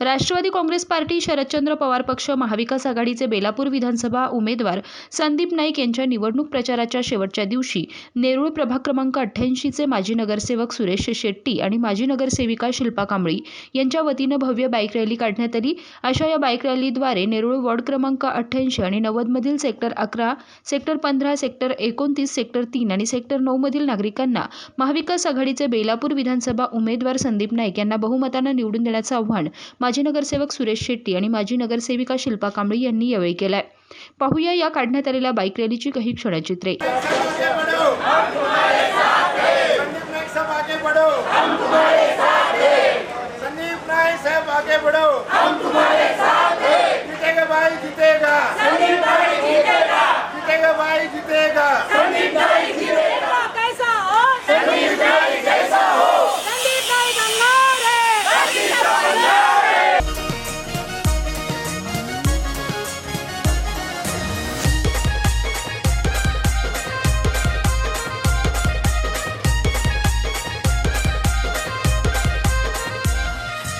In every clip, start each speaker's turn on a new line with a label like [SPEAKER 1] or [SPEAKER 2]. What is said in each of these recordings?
[SPEAKER 1] Rashtrawadi Congress party Sharadchandra Pawar पक्ष महाविकास आघाडीचे बेलापूर विधानसभा उमेदवार संदीप नाईक यांच्या निवडणूक प्रचाराच्या शेवटच्या दिवशी नेरूळ प्रभाग क्रमांक अठ्ठ्याऐंशीचे माजी नगरसेवक सुरेश शेट्टी आणि माजी नगरसेविका शिल्पा कांबळी यांच्या वतीनं भव्य बाईक रॅली काढण्यात आली. अशा या बाईक रॅलीद्वारे नेरूळ वॉर्ड क्रमांक अठ्ठ्याऐंशी आणि नव्वदमधील सेक्टर अकरा सेक्टर पंधरा सेक्टर एकोणतीस सेक्टर तीन आणि सेक्टर नऊमधील नागरिकांना महाविकास आघाडीचे बेलापूर विधानसभा उमेदवार संदीप नाईक यांना बहुमतानं निवडून देण्याचं आव्हान माजी नगरसेवक सुरेश शेट्टी आणि माजी नगरसेविका शिल्पा कांबळी यांनी यावेळी केलाय. पाहूया या काढण्यात आलेल्या बाईक रॅलीची काही क्षणचित्रे.
[SPEAKER 2] संदीप साहब आगे बढ़ो हम तुम्हारे साथ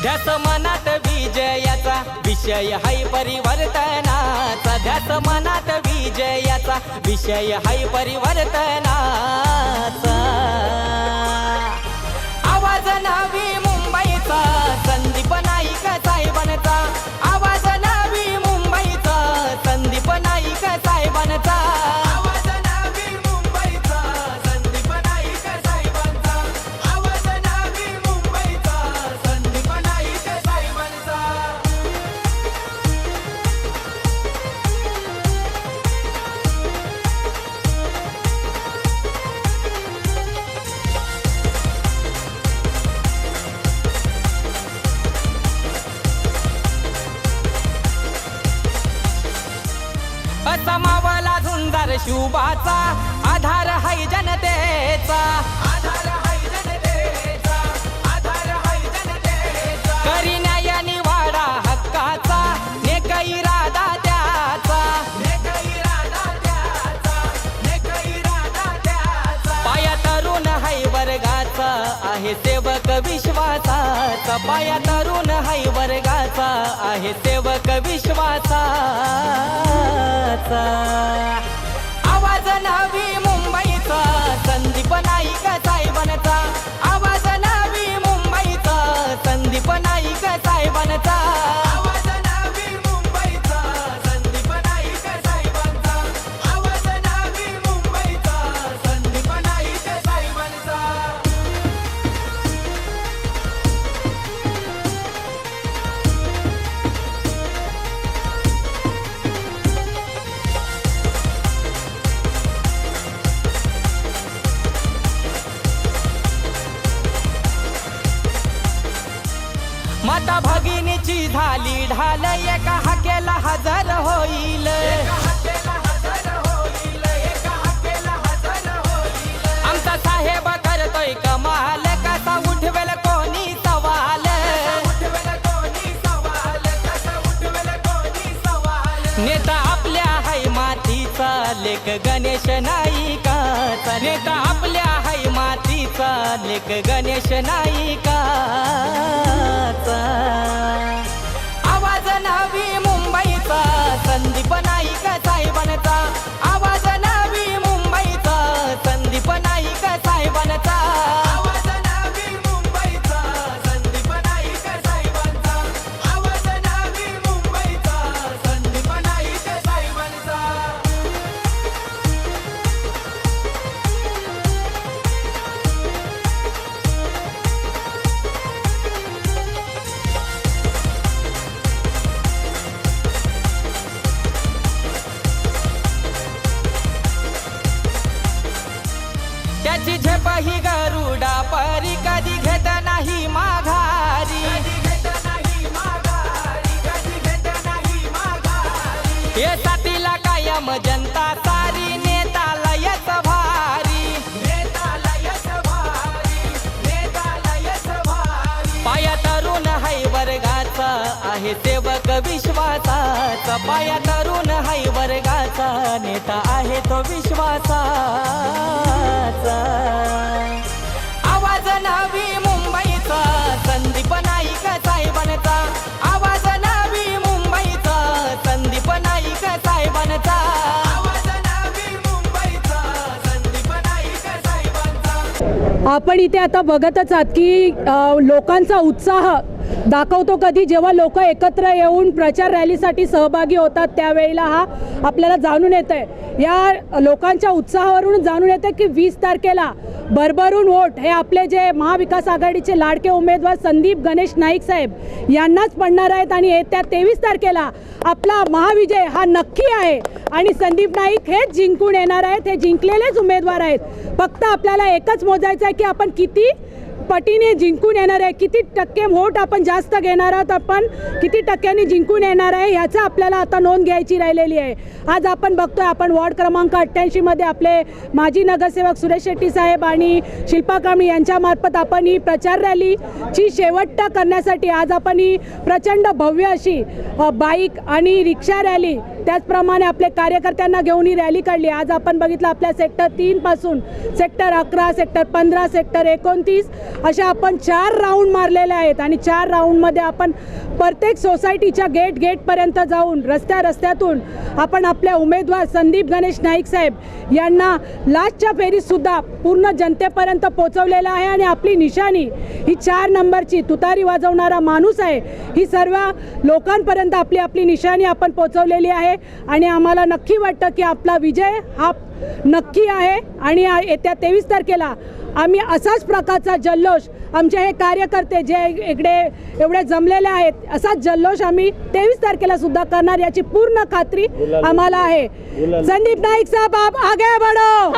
[SPEAKER 3] ध्यास मनात विजयाचा विषय हाय परिवर्तनाचा. ध्यास मनात विजयाचा विषय हाय परिवर्तनाचा. झुंजार शुभाचा आधार हाय जनतेचा. आधार हाय जनतेचा आधार हाय जनतेचा करी न्याय निवाडा हक्काचा नेक इरादा त्याचा नेक इरादा त्याचा नेक इरादा त्याचा. पाया तरुण हाय वर्गाचा आहे सेवक विश्वासाचा. पाया तरुण हाय वर्गाचा आहे सेवक विश्वासाचा. நபி माता भगिनीची झाली ढाल एका हाकेला हजर होईल. आमचा साहेब करतोय कमाल कसा उठवेल कोणी सवाल. नेता आपल्या हाय मातीचा लेख गणेश नाईकाचा नेता आपल्या हाय मातीचा लेख गणेश नाईकाचा हे साथीला कायम जनता सारी नेताला येत भारी. पाया तरुण हाय वर्गाचा आहे सेवक विश्वासाचा. पाया तरुण हाय वर्गाचा नेता आहे तो विश्वासाचा.
[SPEAKER 4] आपण इथे आता बघतच आहात की लोकांचा उत्साह दाखवतो कधी जेव्हा लोक एकत्र येऊन प्रचार रॅलीसाठी सहभागी होतात त्यावेळेला हा आपल्याला जाणून येतं आहे या लोकांच्या उत्साहावरून जाणून येतं की वीस तारखेला भरभरून वोट हे आपले जे महाविकास आघाडीचे लाडके उमेदवार संदीप गणेश नाईक साहेब यांनाच पडणार आहेत आणि येत्या तेवीस तारखेला आपला महाविजय हा नक्की आहे. आणि संदीप नाईक हेच जिंकून येणार आहेत हे जिंकलेलेच उमेदवार आहेत. फक्त आपल्याला एकच मोजायचं आहे की आपण किती पटीने जिंकून येणार आहे. किती टक्के व्होट आपण जास्त घेणार आहोत आपण? किती टक्क्यांनी जिंकून येणार आहे ह्याचं आपल्याला आता नोंद घ्यायची राहिलेली आहे. आज आपण बघतोय आपण वॉर्ड क्रमांक अठ्ठ्याऐंशीमध्ये आपले माजी नगरसेवक सुरेश शेट्टी साहेब आणि शिल्पा कांबळी यांच्यामार्फत आपण ही प्रचार रॅलीची शेवटता करण्यासाठी आज आपण ही प्रचंड भव्य अशी बाईक आणि रिक्षा रॅली त्याचप्रमाणे आपले कार्यकर्त्यांना घेऊन ही रॅली काढली. आज आपण बघितलं आपल्या सेक्टर तीनपासून सेक्टर अकरा सेक्टर पंधरा सेक्टर एकोणतीस अशा आपण चार राऊंड मारलेले आहेत आणि चार राऊंडमध्ये आपण प्रत्येक सोसायटीच्या गेट गेटपर्यंत जाऊन रस्त्या रस्त्यातून आपण आपल्या उमेदवार संदीप गणेश नाईक साहेब यांना लास्टच्या फेरीतसुद्धा पूर्ण जनतेपर्यंत पोचवलेलं आहे आणि आपली निशाणी ही चार नंबरची तुतारी वाजवणारा माणूस आहे. ही सर्व लोकांपर्यंत आपली आपली निशाणी आपण पोचवलेली आहे. आणि आम्हाला नक्की वाटतं की आपला विजय हा नक्की आहे. आणि येत्या तेवीस तारखेला आम्ही असाच प्रकारचा जल्लोष आमचे हे कार्यकर्ते जे इकडे एवढे जमलेले आहेत असाच जल्लोष आम्ही तेवीस तारखेला सुद्धा करणार याची पूर्ण खात्री आम्हाला आहे. संदीप नाईक साहब आप आगे बढ़ो.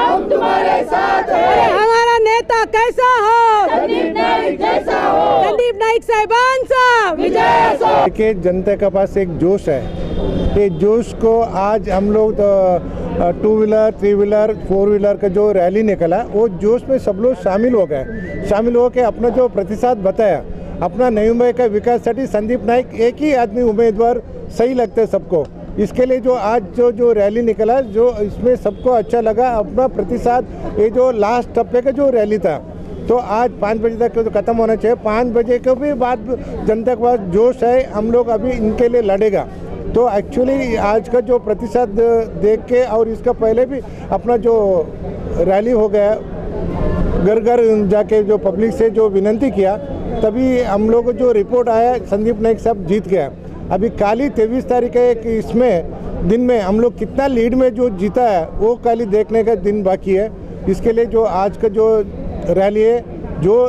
[SPEAKER 4] हमारा नेता कैसा हो? संदीप नाईक साहेबांचा. विजय
[SPEAKER 2] जनता के पास एक जोश है। ये जोश को आज हम लोग two wheeler, three wheeler, four wheeler का जो रैली निकला, वो जोश में सब लोग शामिल हो गए। शामिल हो के अपना जो प्रतिसाद बताया, अपना नई मुंबई का विकास साठी, संदीप नाईक एक ही आदमी उम्मीदवार सही लगता सबको। इसके लिए जो आज जो जो रैली निकला, जो इसमें सबको अच्छा लगा, अपना प्रतिसाद, ये जो लास्ट टप्पे का जो रैली था तो आज पाँच बजे तक तो ख़त्म होना चाहिए। पाँच बजे के भी बाद जनता के पास जोश है, हम लोग अभी इनके लिए लड़ेगा। तो एक्चुअली आज का जो प्रतिशत देख के और इसका पहले भी अपना जो रैली हो गया, घर घर जाके जो पब्लिक से जो विनंती किया, तभी हम लोग जो रिपोर्ट आया, संदीप नाइक साहब जीत गया। अभी काली तेईस तारीख है कि इसमें, दिन में हम लोग कितना लीड में जो जीता है, वो काली देखने का दिन बाकी है। इसके लिए जो आज का जो रैली है, जो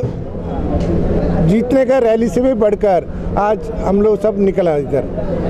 [SPEAKER 2] जीतने का रैली से भी बढ़कर आज हम लोग सब निकला इधर।